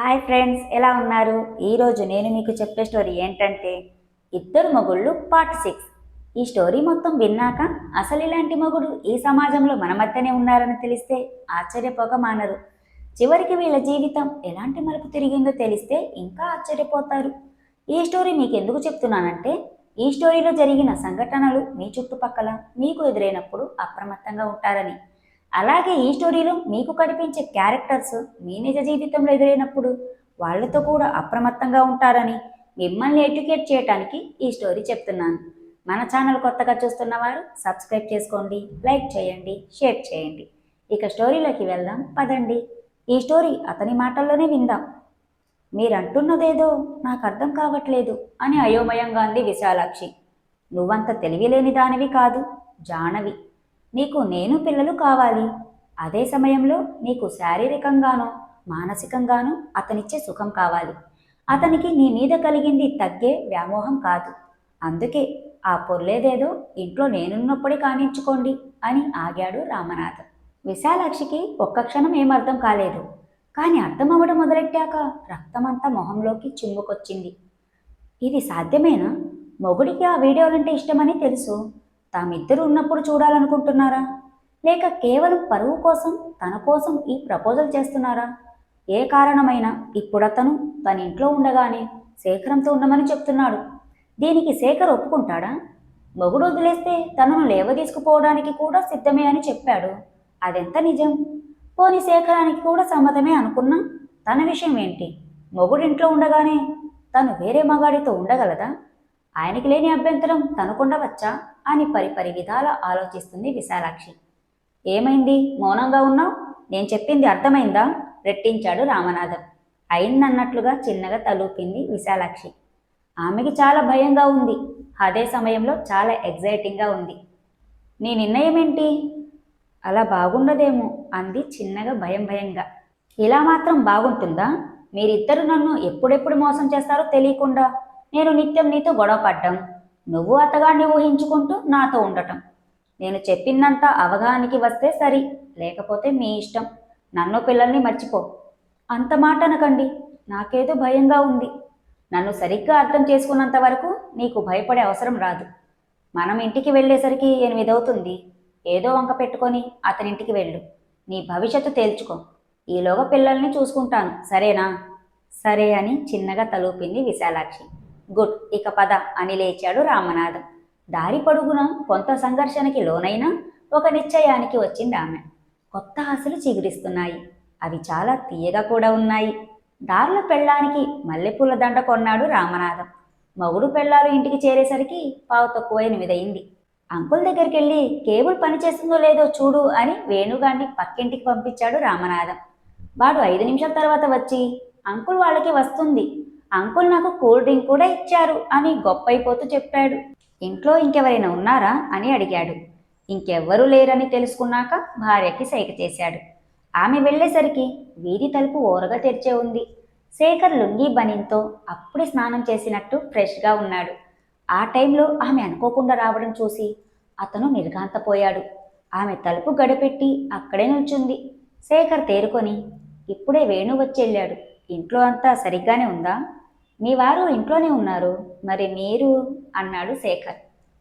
Hi friends ఎలా ఉన్నారు? ఈరోజు నేను మీకు చెప్పే స్టోరీ ఏంటంటే ఇద్దరు మొగుళ్ళు పార్ట్ సిక్స్. ఈ స్టోరీ మొత్తం విన్నాక అసలు ఇలాంటి మొగుడు ఈ సమాజంలో మన మధ్యనే ఉన్నారని తెలిస్తే ఆశ్చర్యపోక మానరు. చివరికి వీళ్ళ జీవితం ఎలాంటి మలుపు తిరిగిందో తెలిస్తే ఇంకా ఆశ్చర్యపోతారు. ఈ స్టోరీ మీకు ఎందుకు చెప్తున్నానంటే ఈ స్టోరీలో జరిగిన సంఘటనలు మీ చుట్టుపక్కల మీకు ఎదురైనప్పుడు అప్రమత్తంగా ఉంటారని. అలాగే ఈ స్టోరీలో మీకు కనిపించే క్యారెక్టర్స్ మీ నిజ జీవితంలో ఎదురైనప్పుడు వాళ్ళతో కూడా అప్రమత్తంగా ఉంటారని మిమ్మల్ని ఎడ్యుకేట్ చేయడానికి ఈ స్టోరీ చెప్తున్నాను. మన ఛానల్ కొత్తగా చూస్తున్న వారు సబ్స్క్రైబ్ చేసుకోండి లైక్ చేయండి షేర్ చేయండి. ఇక స్టోరీలోకి వెళ్దాం పదండి. ఈ స్టోరీ అతని మాటల్లోనే విందాం. మీరంటున్నదేదో నాకు అర్థం కావట్లేదు అని అయోమయంగా అంది విశాలాక్షి. నువ్వంత తెలివిలేని దానివి కాదు జానవి. నీకు నేను పిల్లలు కావాలి. అదే సమయంలో నీకు శారీరకంగానో మానసికంగానో అతనిచ్చే సుఖం కావాలి. అతనికి నీ మీద కలిగింది తగ్గే వ్యామోహం కాదు. అందుకే ఆ పొర్లేదేదో ఇంట్లో నేనున్నప్పుడే కానించుకోండి అని ఆగాడు రామనాథ్. విశాలాక్షికి ఒక్క క్షణం ఏమర్థం కాలేదు. కానీ అర్థం అవ్వడం మొదలెట్టాక రక్తమంతా మొహంలోకి చిమ్ముకొచ్చింది. ఇది సాధ్యమేనా? మొగుడికి ఆ వీడియోలంటే ఇష్టమని తెలుసు. తామిద్దరు ఉన్నప్పుడు చూడాలనుకుంటున్నారా? లేక కేవలం పరువు కోసం తన కోసం ఈ ప్రపోజల్ చేస్తున్నారా? ఏ కారణమైనా ఇప్పుడతను తన ఇంట్లో ఉండగానే శేఖరంతో ఉండమని చెప్తున్నాడు. దీనికి శేఖర్ ఒప్పుకుంటాడా? మొగుడు వదిలేస్తే తనను లేవదీసుకుపోవడానికి కూడా సిద్ధమే అని చెప్పాడు. అదెంత నిజం? పోని శేఖరానికి కూడా సమ్మతమే అనుకున్నా? తన విషయం ఏంటి? మొగుడింట్లో ఉండగానే తను వేరే మగాడితో ఉండగలదా? ఆయనకి లేని అభ్యంతరం తనకుండవచ్చా? అని పరిపరి విధాల ఆలోచిస్తుంది విశాలాక్షి. ఏమైంది? మౌనంగా ఉన్నావు? నేను చెప్పింది అర్థమైందా? రెట్టించాడు రామనాథం. అయిందన్నట్లుగా చిన్నగా తలూపింది విశాలాక్షి. ఆమెకి చాలా భయంగా ఉంది. అదే సమయంలో చాలా ఎగ్జైటింగ్గా ఉంది. నీ నిర్ణయం ఏంటి అలా బాగుండదేమో అంది చిన్నగా భయం భయంగా. ఇలా మాత్రం బాగుంటుందా? మీరిద్దరు నన్ను ఎప్పుడెప్పుడు మోసం చేస్తారో తెలియకుండా. నేను నిత్యం నీతో గొడవ పడ్డం నువ్వు అతగాడిని ఊహించుకుంటూ నాతో ఉండటం. నేను చెప్పినంత అవగాహనకి వస్తే సరి లేకపోతే మీ ఇష్టం. నన్ను పిల్లల్ని మర్చిపో. అంత మాట అనకండి. నాకేదో భయంగా ఉంది. నన్ను సరిగ్గా అర్థం చేసుకున్నంత వరకు నీకు భయపడే అవసరం రాదు. మనం ఇంటికి వెళ్ళేసరికి ఎనిమిదవుతుంది. ఏదో వంక పెట్టుకొని అతనింటికి వెళ్ళు. నీ భవిష్యత్తు తేల్చుకో. ఈలోగా పిల్లల్ని చూసుకుంటాను. సరేనా? సరే అని చిన్నగా తలూపింది విశాలాక్షి. గుడ్ ఇక పద అని లేచాడు రామనాథం. దారి పొడుగున? కొంత సంఘర్షణకి లోనైనా? ఒక నిశ్చయానికి వచ్చింది ఆమె. కొత్త ఆశలు చిగురిస్తున్నాయి. అవి చాలా తీయగా కూడా ఉన్నాయి. దారిలో పెళ్ళానికి మల్లెపూల దండ కొన్నాడు రామనాథం. మగుడు పెళ్ళాలు ఇంటికి చేరేసరికి పావు తక్కువ ఎనిమిదయింది అంకుల్ దగ్గరికి వెళ్ళి కేబుల్ పనిచేస్తుందో లేదో చూడు అని వేణుగాన్ని పక్కింటికి పంపించాడు రామనాథం. వాడు ఐదు నిమిషాల తర్వాత వచ్చి అంకుల్ వాళ్ళకి వస్తుంది. అంకుల్ నాకు కూల్ డ్రింక్ కూడా ఇచ్చారు అని గొప్పైపోతూ చెప్పాడు. ఇంట్లో ఇంకెవరైనా ఉన్నారా అని అడిగాడు. ఇంకెవ్వరూ లేరని తెలుసుకున్నాక భార్యకి సైగ చేశాడు. ఆమె వెళ్ళేసరికి వీధి తలుపు ఓరగా తెరిచే ఉంది. శేఖర్ లుంగీ బనీన్తో అప్పుడే స్నానం చేసినట్టు ఫ్రెష్గా ఉన్నాడు. ఆ టైంలో ఆమె అనుకోకుండా రావడం చూసి అతను నిర్ఘాంతపోయాడు. ఆమె తలుపు గడపెట్టి అక్కడే నిల్చుంది. శేఖర్ తేరుకొని ఇప్పుడే వేణు వచ్చెళ్ళాడు ఇంట్లో అంతా సరిగ్గానే ఉందా? మీ వారు ఇంట్లోనే ఉన్నారు. మరి మీరు? అన్నాడు శేఖర్.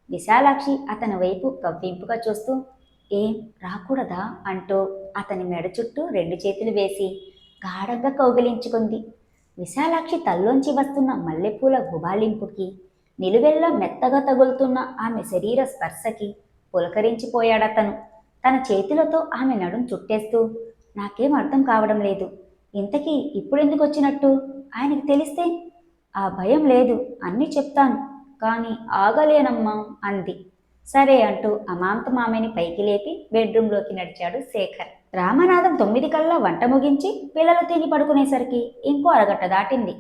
విశాలాక్షి అతని వైపు కవ్వింపుగా చూస్తూ ఏం రాకూడదా? అంటూ అతని మెడ చుట్టూ రెండు చేతులు వేసి గాఢంగా కౌగిలించుకుంది. విశాలాక్షి తల్లోంచి వస్తున్న మల్లెపూల గుబాలింపుకి నిలువెల్లా మెత్తగా తగులుతున్న ఆమె శరీర స్పర్శకి పులకరించిపోయాడతను. తన చేతులతో ఆమె నడుం చుట్టేస్తూ నాకేం అర్థం కావడం లేదు. ఇంతకీ ఇప్పుడెందుకు వచ్చినట్టు? ఆయనకి తెలిస్తే ఆ భయం లేదు అన్నీ చెప్తాను కానీ ఆగలేనమ్మా అంది. సరే అంటూ అమాంత మామని పైకి లేపి బెడ్రూమ్లోకి నడిచాడు శేఖర్. రామనాథం తొమ్మిది కల్లా వంట ముగించి పిల్లలు తిని పడుకునేసరికి ఇంకో అరగట్ట దాటింది.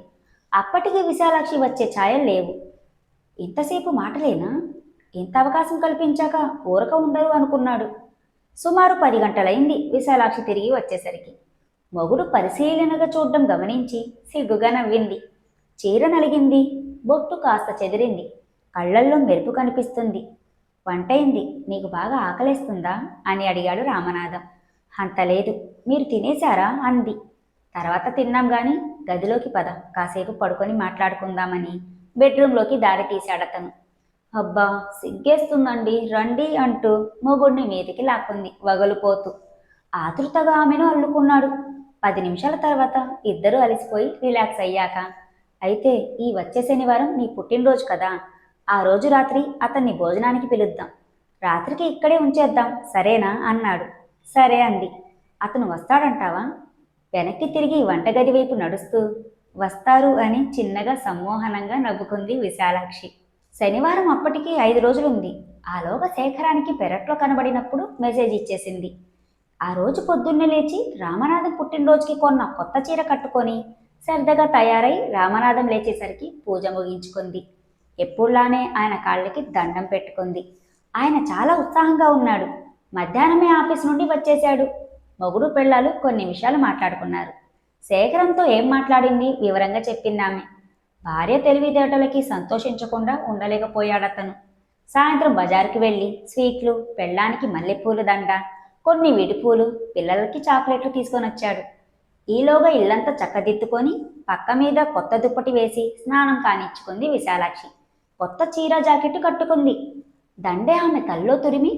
అప్పటికి విశాలాక్షి వచ్చే ఛాయలు లేవు. ఇంతసేపు మాటలేనా? ఇంత అవకాశం కల్పించాక ఊరక ఉండరు అనుకున్నాడు. సుమారు పది గంటలైంది విశాలాక్షి తిరిగి వచ్చేసరికి. మొగుడు పరిశీలనగా చూడడం గమనించి సిగ్గుగా నవ్వింది. చీర నలిగింది. బొట్టు కాస్త చెదిరింది. కళ్ళల్లో మెరుపు కనిపిస్తుంది. వంటైంది. నీకు బాగా ఆకలేస్తుందా? అని అడిగాడు రామనాథం. అంత లేదు. మీరు తినేశారా? అంది. తర్వాత తిన్నాం గాని గదిలోకి పద. కాసేపు పడుకొని మాట్లాడుకుందామని. బెడ్రూమ్లోకి దారి తీశాడతను అబ్బా! సిగ్గేస్తుందండి. రండి అంటూ మొగుడిని మీదికి లాక్కుంది వగలుపోతూ. ఆతృతగా ఆమెను అల్లుకున్నాడు. పది నిమిషాల తర్వాత ఇద్దరూ అలసిపోయి రిలాక్స్ అయ్యాక అయితే ఈ వచ్చే శనివారం నీ పుట్టినరోజు కదా ఆ రోజు రాత్రి అతన్ని భోజనానికి పిలుద్దాం. రాత్రికి ఇక్కడే ఉంచేద్దాం సరేనా? అన్నాడు. సరే అంది. అతను వస్తాడంటావా? వెనక్కి తిరిగి వంటగది వైపు నడుస్తూ వస్తారు అని చిన్నగా సమ్మోహనంగా నవ్వుకుంది విశాలాక్షి. శనివారం అప్పటికి ఐదు రోజులుంది. ఆలోగా శేఖరానికి పెరట్లో కనబడినప్పుడు మెసేజ్ ఇచ్చేసింది. ఆ రోజు పొద్దున్నే లేచి రామనాథం పుట్టినరోజుకి కొన్న కొత్త చీర కట్టుకొని సరదాగా తయారై రామనాథం లేచేసరికి పూజ ముగించుకుంది. ఎప్పుడులానే ఆయన కాళ్ళకి దండం పెట్టుకుంది. ఆయన చాలా ఉత్సాహంగా ఉన్నాడు. మధ్యాహ్నమే ఆఫీస్ నుండి వచ్చేశాడు. మొగుడు పెళ్ళాలు కొన్ని నిమిషాలు మాట్లాడుకున్నారు. శేఖరంతో ఏం మాట్లాడింది? వివరంగా చెప్పిందామె. భార్య తెలివితేటలకి సంతోషించకుండా ఉండలేకపోయాడతను. సాయంత్రం బజారుకి వెళ్ళి స్వీట్లు పెళ్ళానికి మల్లెపూల దండ కొన్ని విడిపూలు పిల్లలకి చాక్లెట్లు తీసుకొని వచ్చాడు ఈలోగా ఇల్లంతా చక్కదిద్దుకొని పక్క మీద కొత్త దుప్పటి వేసి స్నానం కానిచ్చుకుంది విశాలాక్షి. కొత్త చీర జాకెట్టు కట్టుకుంది. దండే ఆమె తల్లో తురిమి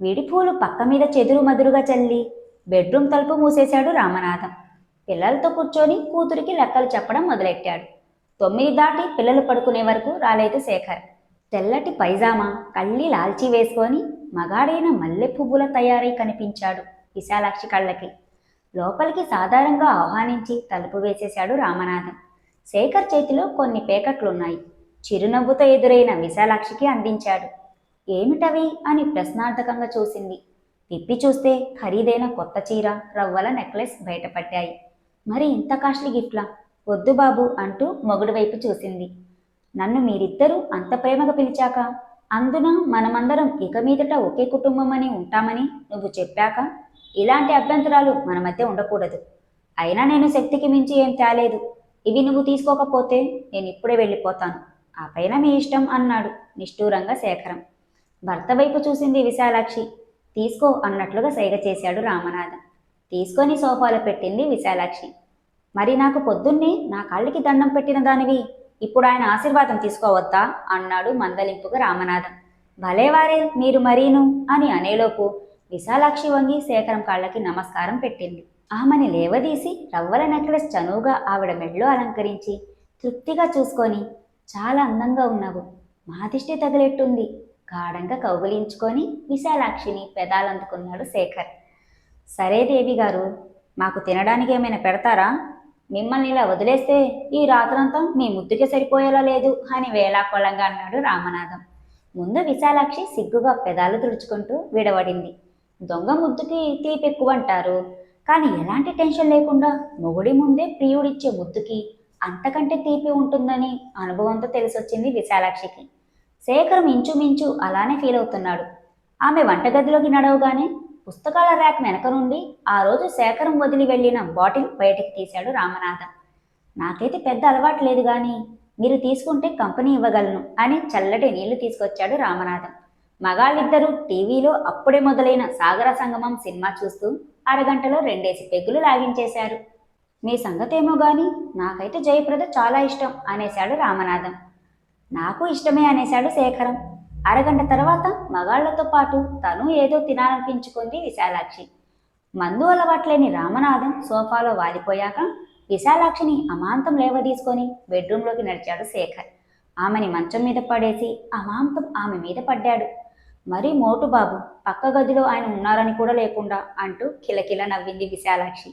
విడిపూలు పక్క మీద చెదురు మదురుగా చల్లి బెడ్రూమ్ తలుపు మూసేశాడు రామనాథం. పిల్లలతో కూర్చొని కూతురికి లెక్కలు చెప్పడం మొదలెట్టాడు. తొమ్మిది దాటి పిల్లలు పడుకునే వరకు రాలేదు శేఖర్. తెల్లటి పైజామా కళ్ళి లాల్చి వేసుకొని మగాడైన మల్లె పువ్వుల తయారై కనిపించాడు విశాలాక్షి కళ్ళకి. లోపలికి సాధారణంగా ఆహ్వానించి తలుపు వేసేశాడు రామనాథం. శేఖర్ చేతిలో కొన్ని పేకట్లున్నాయి. చిరునవ్వుతో ఎదురైన విశాలాక్షికి అందించాడు. ఏమిటవి? అని ప్రశ్నార్థకంగా చూసింది. తిప్పి చూస్తే ఖరీదైన కొత్త చీర రవ్వల నెక్లెస్ బయటపడ్డాయి. మరి ఇంత కాస్ట్లీ గిఫ్ట్లా? వద్దు బాబు అంటూ మొగుడు వైపు చూసింది. నన్ను మీరిద్దరూ అంత ప్రేమగా పిలిచాక? అందున మనమందరం ఇక మీదట ఒకే కుటుంబం అని ఉంటామని నువ్వు చెప్పాక ఇలాంటి అభ్యంతరాలు మన మధ్య ఉండకూడదు. అయినా నేను శక్తికి మించి ఏం తేలేదు. ఇవి నువ్వు తీసుకోకపోతే నేను ఇప్పుడే వెళ్ళిపోతాను. ఆ పైన మీ ఇష్టం అన్నాడు నిష్ఠూరంగా శేఖరం. భర్త వైపు చూసింది విశాలాక్షి. తీసుకో అన్నట్లుగా సైగ చేశాడు రామనాథ. తీసుకొని సోఫాలో పెట్టింది విశాలాక్షి. మరి నాకు పొద్దున్నే నా కాళ్ళకి దండం పెట్టిన దానివి ఇప్పుడు ఆయన ఆశీర్వాదం తీసుకోవద్దా? అన్నాడు మందలింపుగా రామనాథం. భలేవారే మీరు మరీను? అని అనేలోపు విశాలాక్షి వంగి శేఖరం కాళ్ళకి నమస్కారం పెట్టింది. ఆమెని లేవదీసి రవ్వల నెక్లెస్ చనువుగా ఆవిడ మెడలో అలంకరించి తృప్తిగా చూసుకొని చాలా అందంగా ఉన్నావు. మా దిష్టి తగిలెట్టుంది. గాఢంగా కౌగులించుకొని విశాలాక్షిని పెదాలందుకున్నాడు శేఖర్. సరే దేవి గారు మాకు తినడానికి ఏమైనా పెడతారా? మిమ్మల్ని ఇలా వదిలేస్తే ఈ రాత్రంతా మీ ముద్దుకే సరిపోయేలా లేదు అని వేలాకోళంగా అన్నాడు రామనాథం. ముందు విశాలాక్షి సిగ్గుగా పెదాలు తుడుచుకుంటూ విడవడింది. దొంగ ముద్దుకి తీపి ఎక్కువ అంటారు కానీ ఎలాంటి టెన్షన్ లేకుండా మొగుడి ముందే ప్రియుడిచ్చే ముద్దుకి అంతకంటే తీపి ఉంటుందని అనుభవంతో తెలిసొచ్చింది విశాలాక్షికి. శేఖరం ఇంచుమించు అలానే ఫీల్ అవుతున్నాడు ఆమె వంటగదిలోకి నడవగానే పుస్తకాల ర్యాక్ వెనక నుండి ఆ రోజు శేఖరం వదిలి వెళ్ళిన బాటిల్ బయటకు తీశాడు రామనాథం. నాకైతే పెద్ద అలవాటు లేదు కానీ మీరు తీసుకుంటే కంపెనీ ఇవ్వగలను అని చల్లటి నీళ్ళు తీసుకొచ్చాడు రామనాథం. మగాళ్ళిద్దరూ టీవీలో అప్పుడే మొదలైన సాగర సంగమం సినిమా చూస్తూ అరగంటలో రెండేసి పెగ్గులు లాగించేశారు. మీ సంగతేమో గాని నాకైతే జయప్రద చాలా ఇష్టం అనేశాడు రామనాథం. నాకు ఇష్టమే అనేశాడు శేఖరం. అరగంట తర్వాత మగాళ్ళతో పాటు తను ఏదో తినాలనిపించుకుంది విశాలాక్షి. మందు అలవాట్లేని రామనాథం సోఫాలో వాలిపోయాక విశాలాక్షిని అమాంతం లేవదీసుకొని బెడ్రూంలోకి నడిచాడు శేఖర్. ఆమెని మంచం మీద పడేసి అమాంతం ఆమె మీద పడ్డాడు. మరీ మోటు బాబు పక్క గదిలో ఆయన ఉన్నారని కూడా లేకుండా అంటూ కిలకిల నవ్వింది విశాలాక్షి.